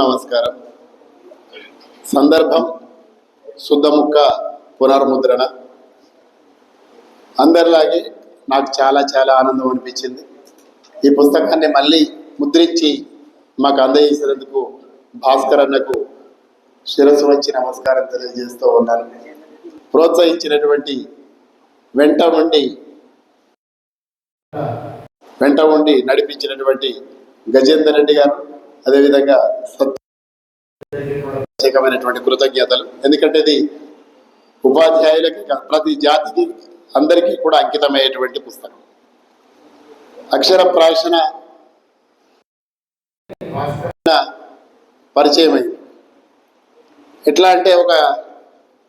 నమస్కారం. సందర్భం శుద్ధముక్క పునర్ముద్రణ. అందరిలాగే నాకు చాలా చాలా ఆనందం అనిపించింది. ఈ పుస్తకాన్ని మళ్ళీ ముద్రించి మాకు అందజేసినందుకు భాస్కర్ అన్నకు శిరస్సు వచ్చి నమస్కారం తెలియజేస్తూ ఉన్నాను. ప్రోత్సహించినటువంటి వెంట ఉండి వెంట ఉండి నడిపించినటువంటి గజేందర్ రెడ్డి గారు అదేవిధంగా ప్రత్యేకమైనటువంటి కృతజ్ఞతలు. ఎందుకంటే ఇది ఉపాధ్యాయులకి ప్రతి జాతికి అందరికీ కూడా అంకితమయ్యేటువంటి పుస్తకం. అక్షర ప్రాశన పరిచయం అయింది ఎట్లా అంటే ఒక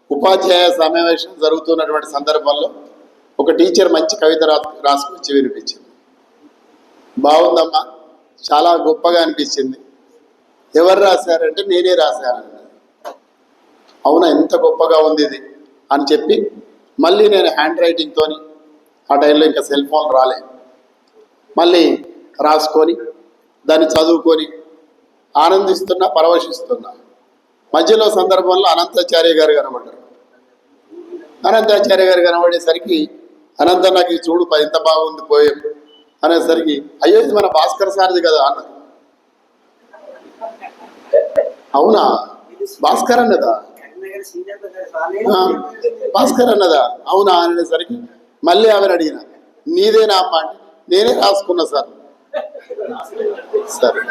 ఉపాధ్యాయ సమావేశం జరుగుతున్నటువంటి సందర్భంలో ఒక టీచర్ మంచి కవిత రాసుకొచ్చి వినిపించింది. బాగుందమ్మా. చాలా గొప్పగా అనిపించింది. ఎవరు రాశారంటే నేనే రాశానండి. అవునా ఎంత గొప్పగా ఉంది ఇది అని చెప్పి మళ్ళీ నేను హ్యాండ్ రైటింగ్తోని ఆ టైంలో ఇంకా సెల్ ఫోన్ రాలే. మళ్ళీ రాసుకొని దాన్ని చదువుకొని ఆనందిస్తున్నా పరవశిస్తున్నా. మధ్యలో సందర్భంలో అనంతాచార్య గారు కనబడ్డారు. అనంతాచార్య గారు కనబడేసరికి అనంత నాకు చూడు ఎంత బాగుంది పోయే. అనేసరికి అయ్యో ఇది మన భాస్కర్ సార్ది కదా అన్నారు అవునా? భాస్కర్ అన్నదా? భాస్కర్ అన్నదా? అవునా? అనేసరికి మళ్ళీ ఆమెను అడిగిన నీదేనా అమ్మ అంటే నేనే రాసుకున్నా సార్. సరే.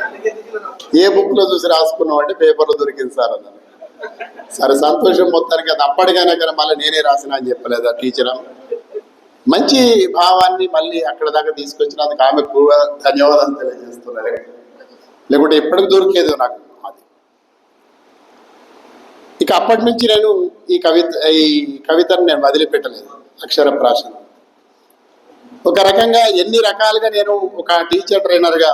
ఏ బుక్లో చూసి రాసుకున్నావు అంటే పేపర్లో దొరికింది సార్ అన్నారు సరే సంతోషం మొత్తానికి అది అప్పటికైనా కానీ మళ్ళీ నేనే రాసిన అని చెప్పలేదు ఆ టీచర్ అమ్మ. మంచి భావాన్ని మళ్ళీ అక్కడ దాకా తీసుకొచ్చినందుకు ఆమె కూడా ధన్యవాదాలు తెలియజేస్తున్నారు లేకుంటే ఎప్పటికి దొరికేదో నాకు అది. ఇక అప్పటి నుంచి నేను ఈ కవిత ఈ కవితను నేను వదిలిపెట్టలేదు అక్షర ప్రాసన. ఒక రకంగా ఎన్ని రకాలుగా నేను ఒక టీచర్ ట్రైనర్గా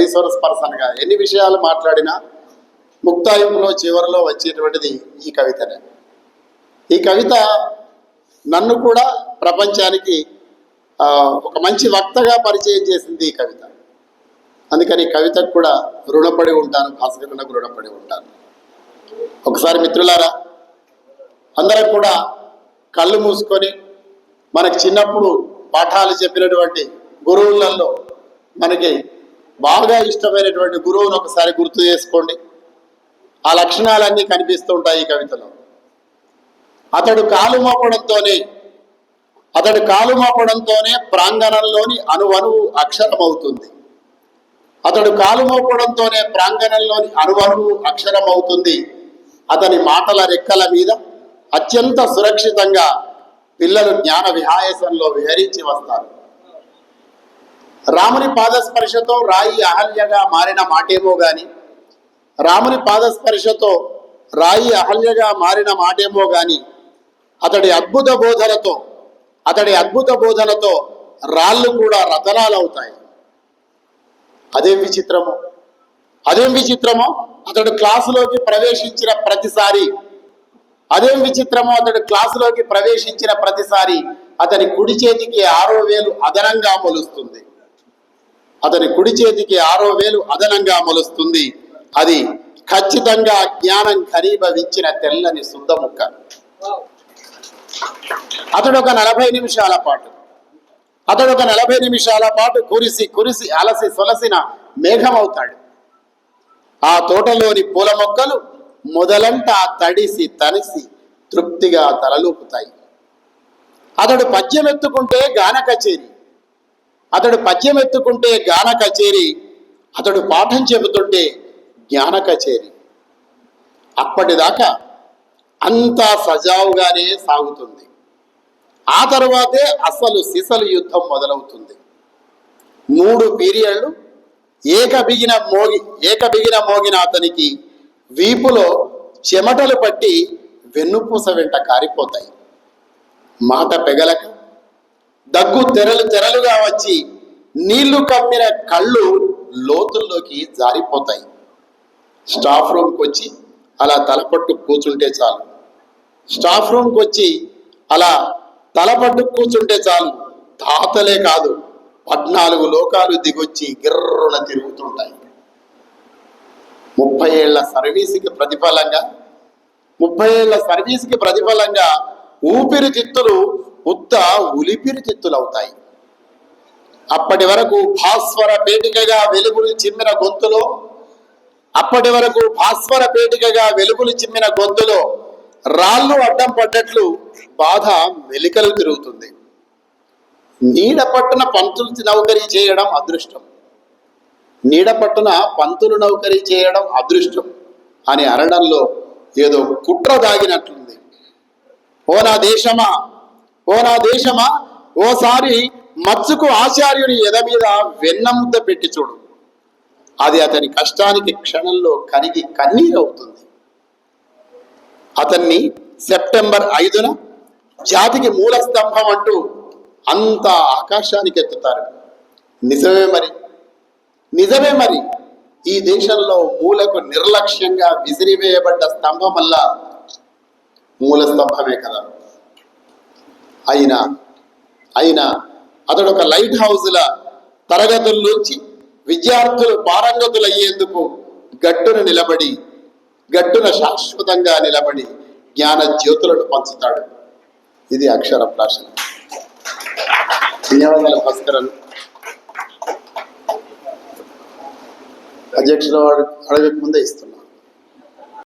రీసోర్స్ పర్సన్గా ఎన్ని విషయాలు మాట్లాడినా ముక్తాయింపులో చివరిలో వచ్చేటువంటిది ఈ కవితనే. ఈ కవిత నన్ను కూడా ప్రపంచానికి ఒక మంచి వక్తగా పరిచయం చేసింది ఈ కవిత. అందుకని కవితకు కూడా రుణపడి ఉంటాను భాస్కరులకు రుణపడి ఉంటాను. ఒకసారి మిత్రులారా అందరం కూడా కళ్ళు మూసుకొని మనకు చిన్నప్పుడు పాఠాలు చెప్పినటువంటి గురువులలో మనకి బాగా ఇష్టమైనటువంటి గురువును ఒకసారి గుర్తు చేసుకోండి. ఆ లక్షణాలన్నీ కనిపిస్తూ ఉంటాయి ఈ కవితలో. అతడు కాలు మోపడంతోనే అతడు కాలు మోపడంతోనే ప్రాంగణంలోని అణువణువు అక్షరమవుతుంది. అతడు కాలు మోపడంతోనే ప్రాంగణంలోని అణువణువు అక్షరమవుతుంది. అతని మాటల రెక్కల మీద అత్యంత సురక్షితంగా పిల్లలు జ్ఞాన విహాయసంలో విహరించి వస్తారు. రాముని పాదస్పర్శతో రాయి అహల్యగా మారిన మాటేమో గాని రాముని పాదస్పర్శతో రాయి అహల్యగా మారిన మాటేమో గాని అతడి అద్భుత బోధనతో అతడి అద్భుత బోధనతో రాళ్ళు కూడా రతనాలు అవుతాయి అదేం విచిత్రమో? అదేం విచిత్రమో? అతడు క్లాసులోకి ప్రవేశించిన ప్రతిసారి. అదేం విచిత్రమో? అతడు క్లాసులోకి ప్రవేశించిన ప్రతిసారి అతని కుడి చేతికి ఆరో వేలు అదనంగా మొలుస్తుంది. అతని కుడి చేతికి ఆరో వేలు అదనంగా మొలుస్తుంది. అది ఖచ్చితంగా జ్ఞానం ఖరీభవించిన తెల్లని సుందముక్క. అతడు ఒక నలభై నిమిషాల పాటు అతడు ఒక నలభై నిమిషాల పాటు కురిసి కురిసి అలసి సొలసిన మేఘమవుతాడు. ఆ తోటలోని పూల మొక్కలు మొదలంట తడిసి తనిసి తృప్తిగా తలలూపుతాయి. అతడు పద్యం ఎత్తుకుంటే గాన కచేరి అతడు పద్యం ఎత్తుకుంటే గాన కచేరి అతడు పాఠం చెబుతుంటే జ్ఞాన కచేరి అప్పటిదాకా అంతా సజావుగానే సాగుతుంది. ఆ తర్వాతే అసలు సిసలు యుద్ధం మొదలవుతుంది. మూడు పీరియడ్లు ఏకబిగిన మోగి ఏకబిగిన మోగిన అతనికి వీపులో చెమటలు పట్టి వెన్నుపూస వెంట కారిపోతాయి. మాట పెగలక దగ్గు తెరలు తెరలుగా వచ్చి నీళ్ళు కమ్మిన కళ్ళు లోతుల్లోకి జారిపోతాయి. స్టాఫ్ రూమ్కి వచ్చి అలా తలపట్టు కూర్చుంటే చాలు. స్టాఫ్ రూమ్కి వచ్చి అలా తలపట్టు కూర్చుంటే చాలు. తాతలే కాదు. పద్నాలుగు లోకాలు దిగొచ్చి గిర్రున తిరుగుతుంటాయి. ముప్పై ఏళ్ళ సర్వీస్కి ప్రతిఫలంగా ముప్పై ఏళ్ళ సర్వీస్కి ప్రతిఫలంగా ఊపిరితిత్తులు ఉత్త ఉలిపిరితిత్తులు అవుతాయి అప్పటి వరకు భాస్వర పేటికగా వెలుగులు చిమ్మిన గొంతులో అప్పటి వరకు భాస్వర పేటికగా వెలుగులు చిమ్మిన గొంతులో రాళ్ళు అడ్డం పడ్డట్లు బాధ మెలికలు తిరుగుతుంది. నీడ పట్టున పంతులు నౌకరీ చేయడం అదృష్టం. నీడ పట్టున పంతులు నౌకరీ చేయడం అదృష్టం అని అనడంలో ఏదో కుట్ర దాగినట్లుంది. ఓ నా దేశమా? ఓ నా దేశమా? ఓసారి మత్సుకు ఆచార్యుని ఎద మీద వెన్నముద్ద పెట్టి చూడు. అది అతని కష్టానికి క్షణంలో కరిగి కన్నీరవుతుంది. అతన్ని సెప్టెంబర్ ఐదున జాతికి మూల స్తంభం అంటూ అంత ఆకాశానికి ఎత్తుతారు. నిజమే మరి. నిజమే మరి. ఈ దేశంలో మూలకు నిర్లక్ష్యంగా విసిరివేయబడ్డ స్తంభం వల్ల మూల స్తంభమే కదా. అయినా అయినా అతడు ఒక లైట్ హౌస్ల తరగతుల్లోంచి విద్యార్థులు పారంగతులయ్యేందుకు గట్టున నిలబడి గట్టున శాశ్వతంగా నిలబడి జ్ఞాన జ్యోతులను పంచుతాడు. ఇది అక్షర ప్రాశన ధన్యవాదాలు భాస్కరన్. అధ్యక్షుల వాడు అడగక ముందే ఇస్తున్నా.